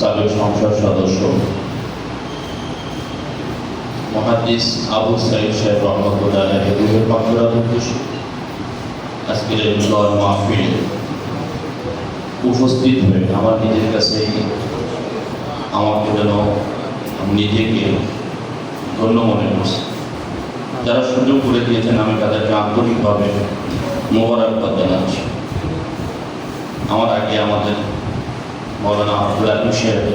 সাবেক সংসদ সদস্য মহাদিস আবু সাইদ সাহেব রহমতুল্লাহ আজকের মিলন মাহফিল উপস্থিত হয়ে আমার নিজের কাছে আমাকে যেন নিজেকে ধন্য মনে করছি। যারা সুযোগ করে দিয়েছেন, আমি তাদেরকে আন্তরিকভাবে মোবারকবাদ জানাচ্ছি। আমার আগে আমাদের মৌলানা আব্দুল আলী সাহেব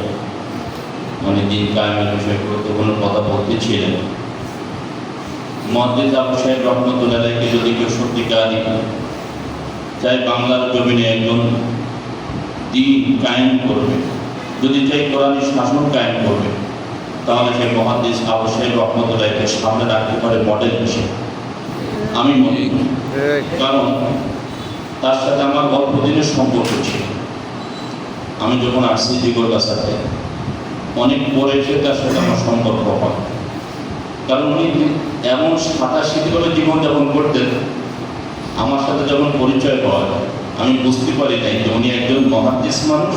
উনি দিন কায়েমের বিষয়ে গুরুত্বপূর্ণ কথা বলতেছিলেন মহাদিস আবু সাহেব রহমতুল্লাহকে যদি কেউ সত্যিকারই চাই বাংলার জমিনে একজন দিন কায়েম করবে। যদি চাই কোরআনী শাসন কায়েম করবে তাহলে সেই মহাদিস আবু সাহেব রহমতুল্লাহকে সামনে রাখতে পারে মডেল হিসেবে। আমি মনে করি কারণ তার সাথে আমার অল্প দিনের সম্পর্ক ছিল। আমি যখন আসছি জিগোর সাথে অনেক পরে এসে তার সাথে আমার সম্পর্ক হয় কারণ উনি এমন সাঁতাশিটি করে জীবনযাপন করতেন, আমার সাথে যখন পরিচয় হয়, আমি বুঝতে পারি নাই যে উনি একজন মহাদিস মানুষ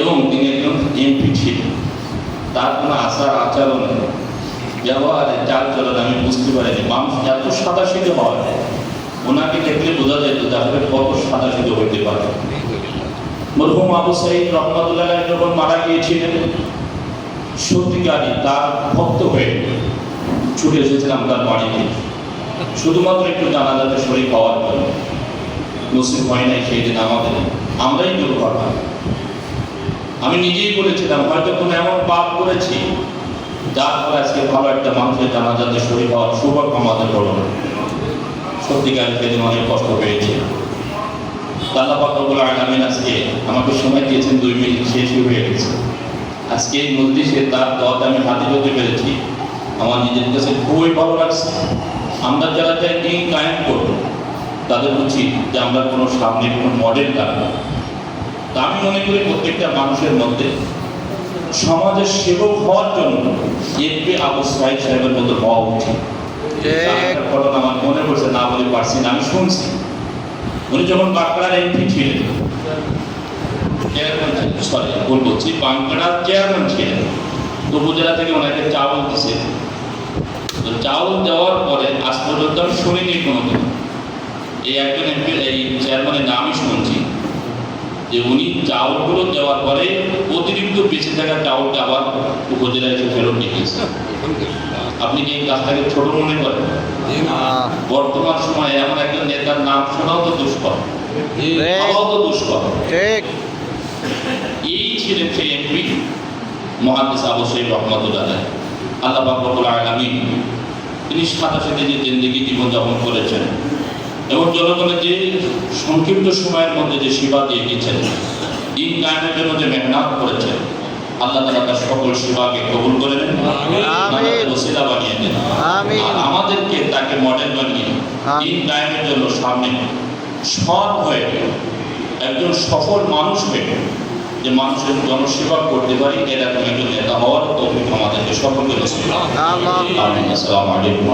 এবং তিনি একজন এমপি ছিলেন। তার কোনো আচার আচরণ ব্যবহারে চাল চলন আমি বুঝতে পারিনি মানুষ এত সাদাসিধে হয় ওনাকে দেখলে বোঝা যেত যে আসলে কত সাদাসিধে হইতে পারে। মরহুম আবু সাইদ রহমতুল্লাহ যখন মারা গিয়েছিলেন, সত্যিকারই তার ভক্ত হয়ে ছুটে এসেছিলাম তার বাড়িতে। শুধুমাত্র একটু জানাজাতে শরীর পাওয়ার জন্য নসিব হয় নাই সেই দিন আমাদের। আমরাই দুর্ঘটনা আমি নিজেই বলেছিলাম, হয়তো কোনো এমন পাপ করেছি, যার ফলে আজকে ভালো একটা মানুষের জানাজাতে শরীর হওয়ার সৌভাগ্য আমাদের হলো না। সেদিন অনেক কষ্ট পেয়েছি। আল্লাহ পাকবুল আলমিন আজকে আমাকে সময় দিয়েছেন দুই মিনিট শেষ হয়ে গেছে। আজকে এই মজলিসে তার দত আমি হাতে পেতে পেরেছি। আমার নিজের কাছে খুবই ভালো লাগছে। আমরা যারা দিন কায়েম করব তাদের উচিত যে আমরা কোনো সামনে কোনো মডেল রাখব তা আমি মনে করি প্রত্যেকটা মানুষের মধ্যে সমাজের সেবক হওয়ার জন্য এমপি আবু সাহেব সাহেবের মতো হওয়া উচিত। আমার মনে পড়ছে না বলে পারছি না আমি শুনছি। উনি যখন বাঁকড়ার এমপি ছিলেন চেয়ারম্যান ছিলেন সরি ভুল বলছি, বাঁকড়ার চেয়ারম্যান ছিলেন উপজেলা থেকে ওনাকে চাউল দিছে। চাউল দেওয়ার পরে আজ পর্যন্ত আমি শুনিনি কোনোদিন। এই একজন এমপি এই চেয়ারম্যানের নামই শুনছি। যে উনি চাউলগুলো দেওয়ার পরে অতিরিক্ত বেঁচে থাকা চাউলটা আবার উপজেলায় এসে ফেরত দিয়েছে আপনি কি এই কাজটাকে ছোট মনে করেন? বর্তমান সময়ে এমন একজন নেতার নাম শোনাও তো দুষ্কর। তো দুষ্কর। ঠিক। এই ছিলেন সেই এমপি মহাদিস আবু রহমতুল্লাহ আল্লাহ বাবুল আলমী তিনি সাথে সাথে যে জিন্দিগি জীবনযাপন করেছেন। এবং জনগণের যে সংক্ষিপ্ত সময়ের মধ্যে যে সেবা দিয়ে গেছেন দিন কায়েমের জন্য যে মেহনত করেছেন আল্লাহ তালা তার সকল সেবাকে কবুল করে নেন ওসিলা বানিয়ে দেন আমাদেরকে তাকে মডেল বানিয়ে। দিন কায়েমের জন্য সামনে সৎ হয়ে একজন সফল মানুষ হয়ে যে মানুষের জনসেবা করতে পারি এরকম একজন নেতা হওয়ার তৌফিক আমাদেরকে সকলকে আমিন। আসসালামু আলাইকুম।